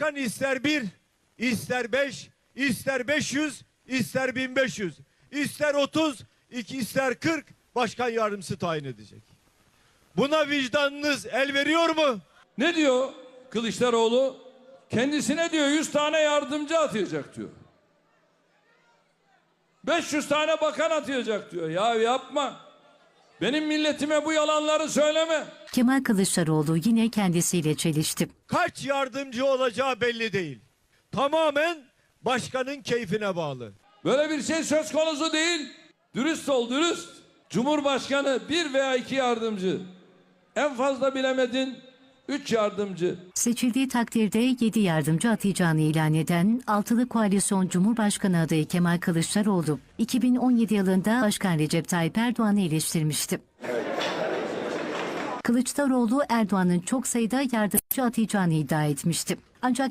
Kan ister bir, ister beş, ister beş yüz, ister bin beş yüz, ister otuz, iki ister kırk başkan yardımcısı tayin edecek. Buna vicdanınız el veriyor mu? Ne diyor Kılıçdaroğlu? Kendisine diyor 100 tane yardımcı atayacak diyor. 500 tane bakan atayacak diyor. Ya yapma. Benim milletime bu yalanları söyleme. Kemal Kılıçdaroğlu yine kendisiyle çelişti. Kaç yardımcı olacağı belli değil. Tamamen başkanın keyfine bağlı. Böyle bir şey söz konusu değil. Dürüst ol dürüst. Cumhurbaşkanı bir veya iki yardımcı. En fazla bilemedin üç yardımcı. Seçildiği takdirde 7 yardımcı atayacağını ilan eden Altılı Koalisyon Cumhurbaşkanı adayı Kemal Kılıçdaroğlu, 2017 yılında Başkan Recep Tayyip Erdoğan'ı eleştirmişti. Kılıçdaroğlu Erdoğan'ın çok sayıda yardımcı atayacağını iddia etmişti. Ancak